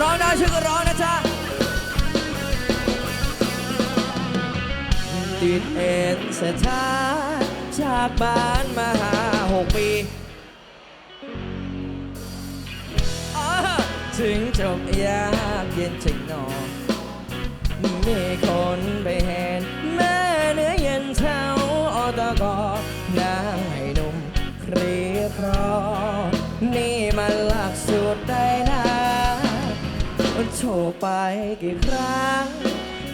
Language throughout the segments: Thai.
ร้องได้ช่วยกันร้องนะจ๊ะติดเอ็นสถานจากบ้านมาหาหกปีถึงจบยากเย็นถึงนอนมีคนไปเห็นแม่เนื้อเย็นเท่าออตกนาง โชว์ไปกี่ครั้ง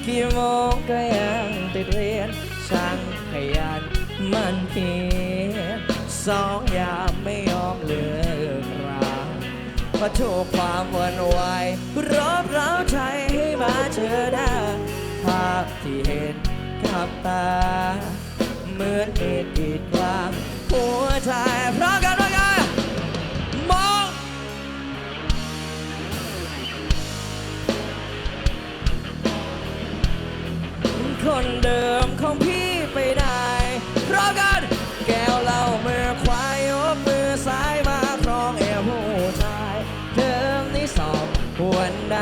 กี่โมงก็ยังติดเรียน ช่างขยันมันเพียรสองยามไม่ยอมเลือกรามาโชว์ความวันไหวรอบเร้าใจให้มาเจอหน้าภาพที่เห็นกับตา เหมือนเหตุกีดกลางหัวใจพราไคนเดิมของพี่ไปได้พร้อมกันแก้วเหล้ามือควายยกมือซ้ายมาครองเอวผู้ชายเดิมที่สอบวันใด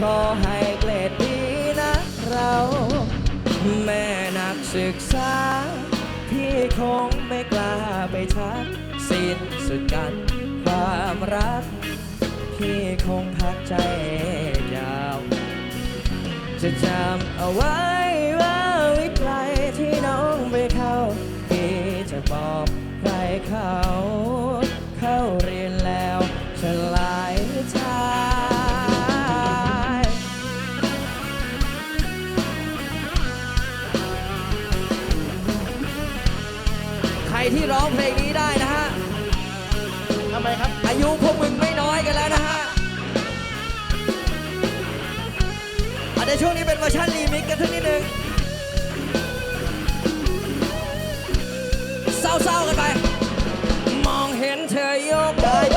ขอให้เกรดดีนะเรา แม่นักศึกษา พี่คงไม่กล้าไปทักสิ้นสุดกันความรัก พี่คงพักใจยาว จะจำเอาไว้ว่าวิ อ่ช่วงนี้เป็นเวอร์ชันรีมิกกันสักนิดนึงเศร้าๆกันไป มองเห็นเธอโยกได้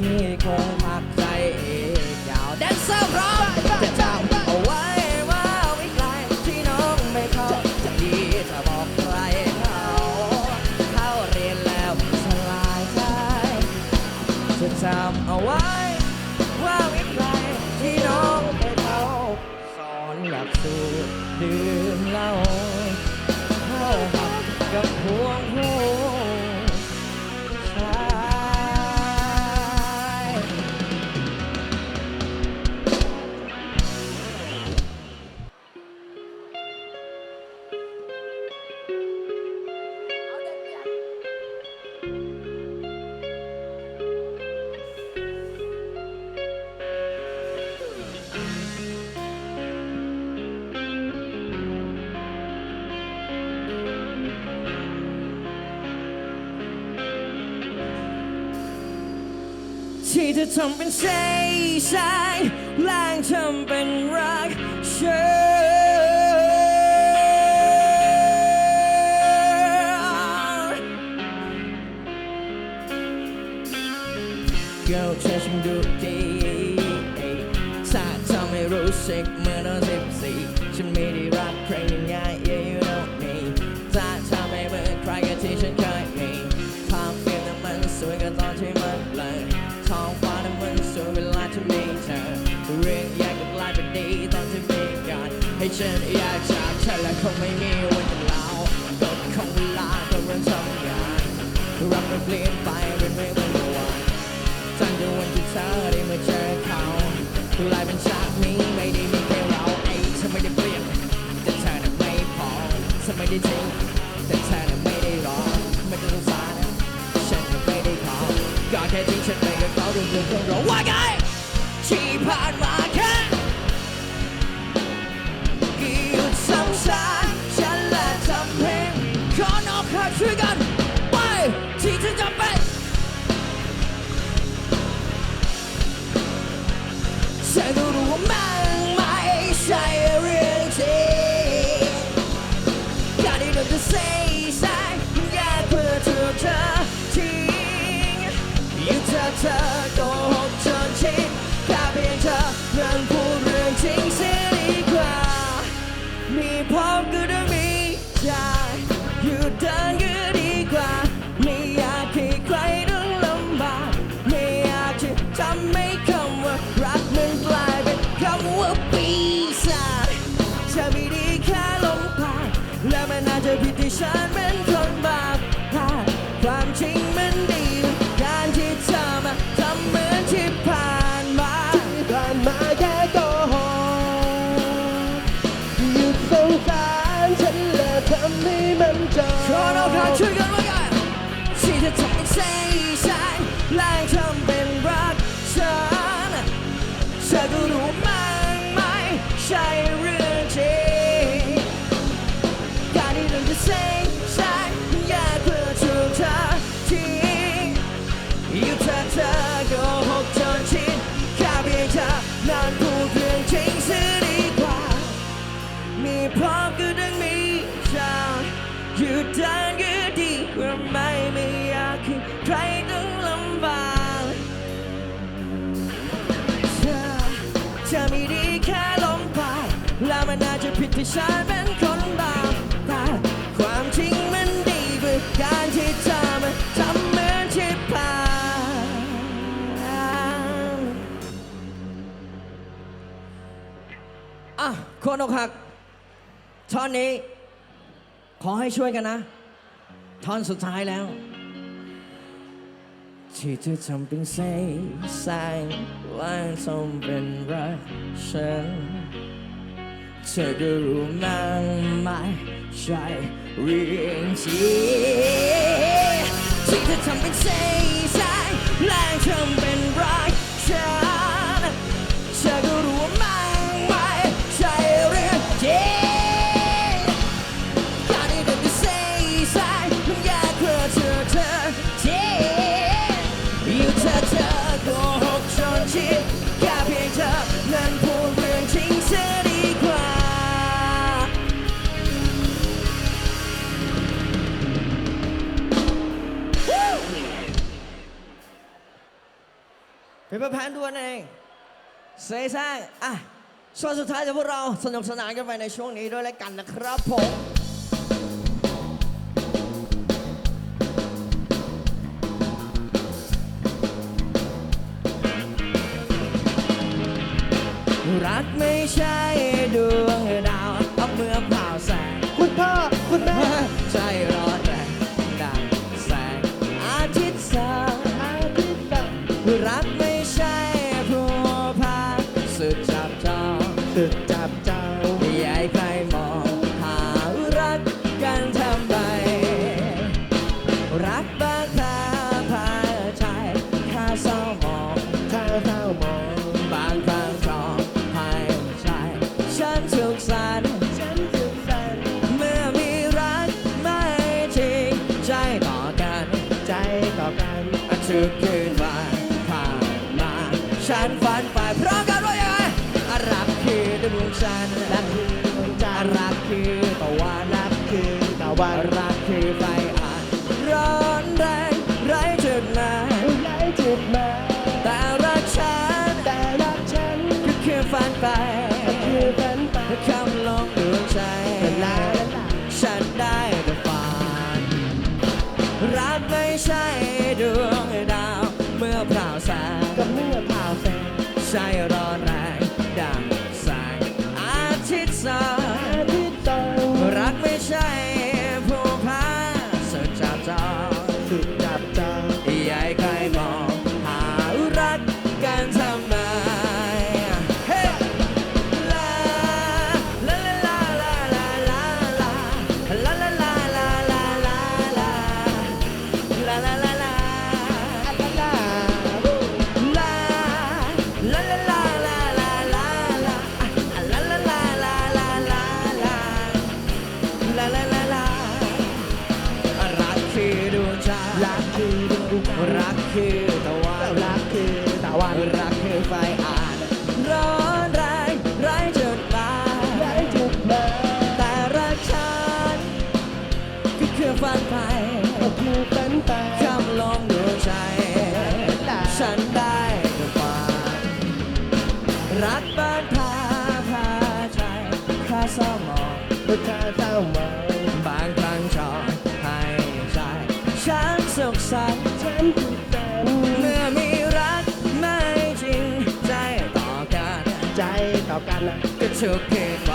ที่คงพักใจเองยาวแดนเซอร์พร้อมจะจำเอา ที่เธอทำ ฉันอยากจากเธอและคงไม่มีวันจะเล่ากฎของเวลาก็เรื่องทำงานรักมันเปลี่ยนไปเป็นไม่เหมือนเมื่อวานจันจะวันที่เธอได้มาเจอเขากลายเป็นจากนี้ไม่ได้มีแค่เราไอ้เธอไม่ได้เปลี่ยนแต่เธอน่ะไม่พอเธอไม่ได้จริงแต่เธอน่ะไม่ได้รอไม่ได้สงสารฉันน่ะไม่ได้ขอก็แค่ที่ฉันไม่ได้เฝ้าดูเรื่องของเราว่าไงที่ผ่านมา sun ฉันเป็นคนบาปความจริงมันดีกว่าการที่เธอมาทำเหมือนที่านอะคนอกหักท่อนนี้ ขอให้ช่วยกันนะ ท่อนสุดท้ายแล้วที่เธอทำเป็นใสสายว่างทำเป็นรักฉัน เธอก็รู้มันไม่ใช่เรื่องจริงที่เธอทำเป็นใส่ใจและทำเป็น แพนด้วยนั่นเองเซซ่าอะช่วงสุดท้ายจะพวกเราสนุกสนานกันไปในช่วงนี้ด้วยแล้วกันนะครับผมรักไม่ใช่ดวงดาวเอาเมื่อเผาแสงคุณพ่อคุณแม่ใจร้อนแรงดังแสงอาทิตย์สาอาทิตย์สารัก desire ือตะวันรักคือตะวันรักคือไฟอ่านร้อนแรงไร้จุดหมายไร้จุดหมายแต่รักฉันก็คือฝันไปก็คือฝันไปคำลองดวงใจฉันได้แต่ฝานรักบ้านพาพาใจข้าเศร้ามองข้าเศร้ามอง It's okay.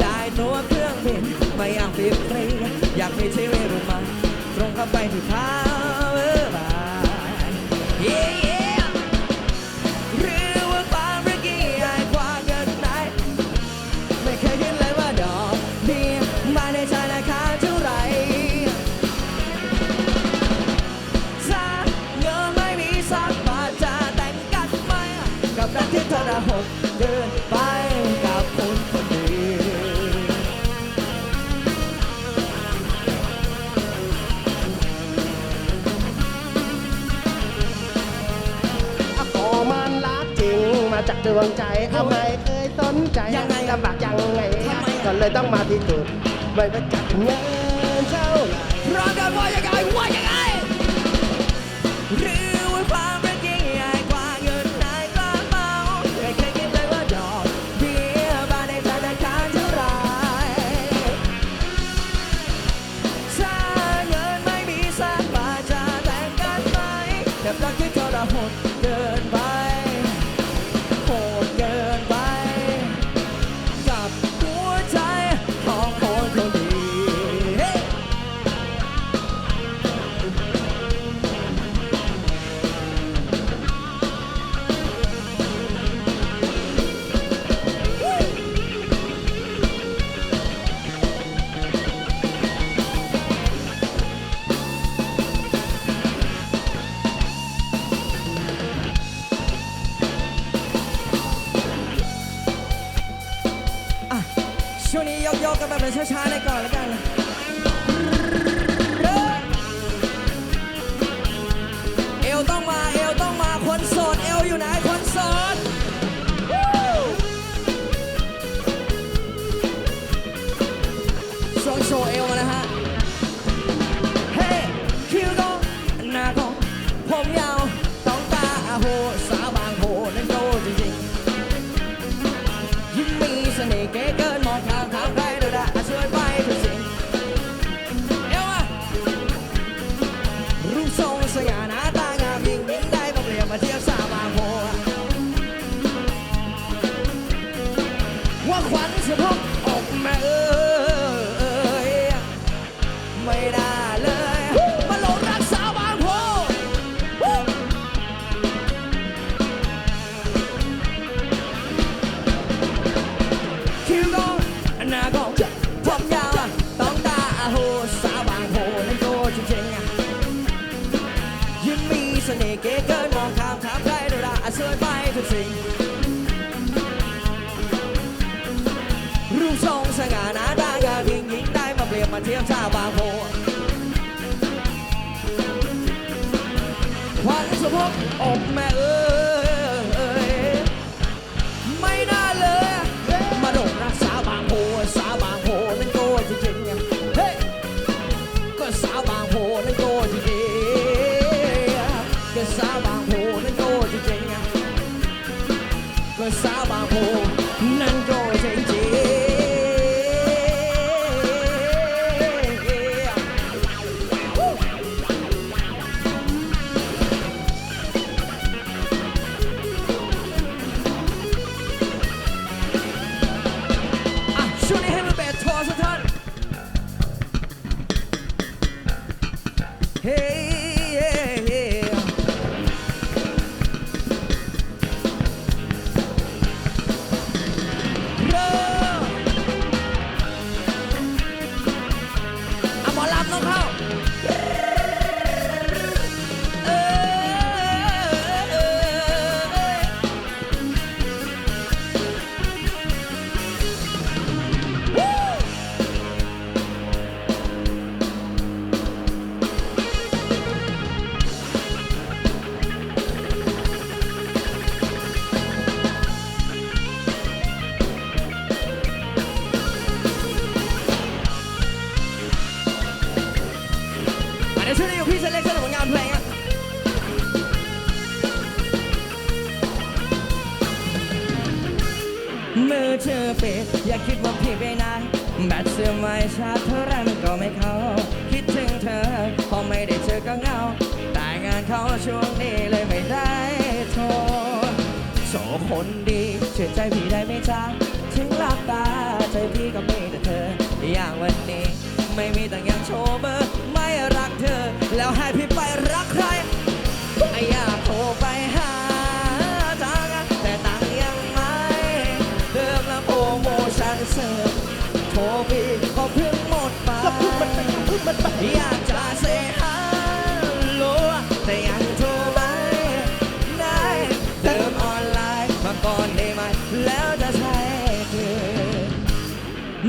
ได้ตัวเครื่องบินไม่อยากเปลี่ยนเลอยากมีชีวิตรูมาตรงเข้าไปที่ท้าเออบาย จากดวงใจเอาไม่เคยสนใจยังไงลำบากยังไงก็เลยต้องมาที่จุดไม่ว่าจัดเงินเท่ารัรกันว่ายังไงว่ายังไง หน้าองผมยาวต้องตาโหสาวบางโหนั้นโตจริงๆยิ่งมีเสน่ห์เกินมองข้ามทับได้ดราสวยไปทุกสิ่งรูปทรงสง่าหน้าตกาวิ่งหญิงได้มาเรียบมาเทียบชาบางโหวันสมภพอกแม่ ๆก็สาวบาง ช่วงนี้เลยไม่ได้โทรโสคนดีเชื่อใจพี่ได้ไหมจ๊ะถึงหลับตาใจพี่ก็มีแต่เธอ อย่างวันนี้ไม่มีแต่อย่างโชว์เบอร์ไม่รักเธอ แล้วให้พี่ไปรักใครไอ้อยาก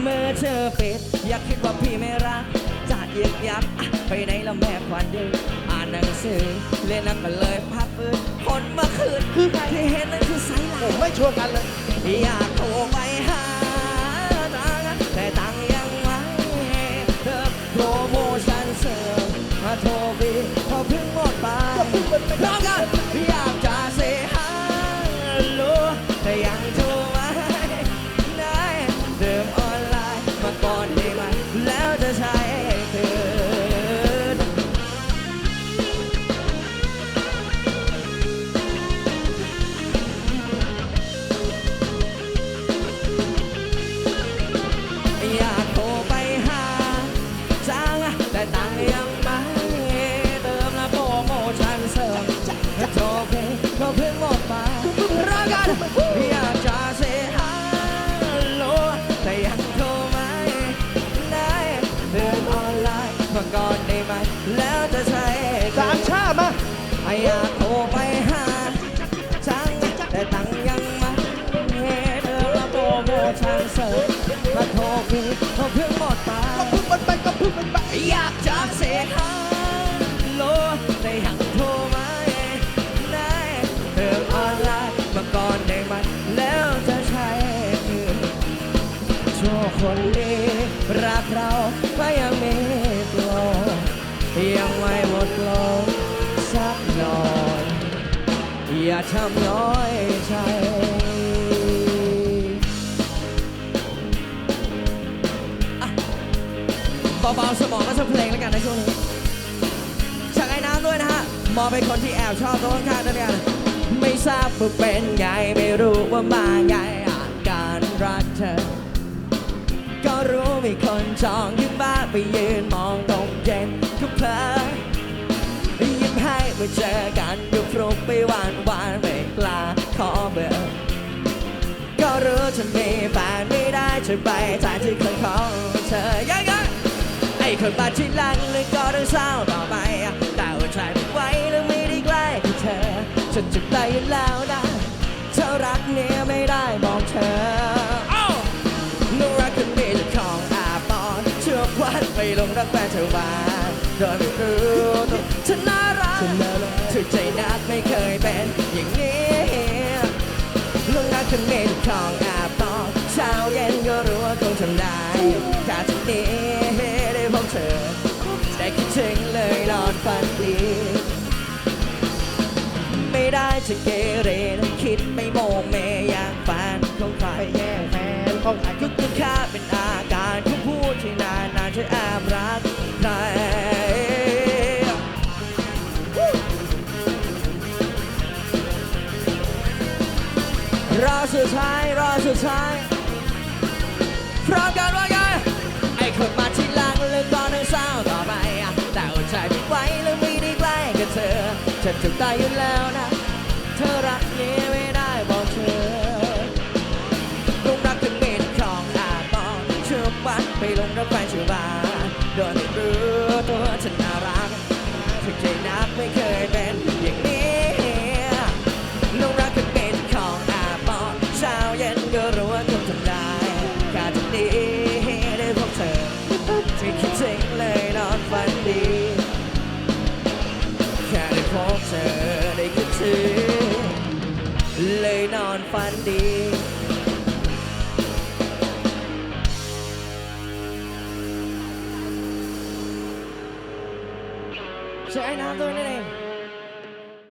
เมื่อเธอปิดอยากคิดว่าพี่ไม่รักจะยึกยักอะไปไหนแล้วแม่ควันดึกอ่านหนังสือเล่นน้ำกันเลยพักฟื้นคนเมื่อคืนคือใครที่เห็นนั่นคือสายหลัผงมไม่ชวนกันเลย อยากโทรไปหาตังค์แต่ตังค์ยังไม่เติมโปรโมชั่นเสริมมาโทรบีพอเพิ่งหมดไปก็พึ่งมันไปพร้อมกัน อย ทำน้อยใจเบาๆสมองก็สักเพลงแล้วกันในช่วงนี้ชักไอ้น้ำด้วยนะฮะ มองเป็นคนที่แอบชอบตัวข้างๆด้วยกัน ไม่ทราบว่าเป็นไง ไม่รู้ว่ามาไงอาการรักเธอ ก็รู้มีคนจองขึ้นบ้านไปยืนมองตรงเย็น อไปทางที่เคยของเธอยังไงไอ้คนบาดที่หลังเลยก็ต้องเศร้าต่อไป แต่ว่าใจมันไวแล้วไม่ได้ใกล้เธอฉันจะไปแล้วนะเธอรักเนี่ยไม่ได้บอกเธอน่ารักคนนี้จของอาบอนเชื่อวันไปลงรักแฟนเธอมาโดยไม่รู้ตัวฉันน่ารักถึงใจนักไม่เคยเป็นอย่างนี้ลงรักคนนี้จะของ ทำได้ถ้าจุกนี้ไม่ได้พบเธอแต่คิดถึงเลยนอนฝันดี ไม่ได้จะเกเรและคิดไม่โมเมอย่างฝันของใครแย่แฟนของใครยุคยุดค่าเป็นอาการทุกพูดที่นานนานจะแอบรักใครรอสุดท้ายรอสุดท้าย ฉันจะตายอยู่แล้วนะ เธอรักเนี้ย 欢迎你。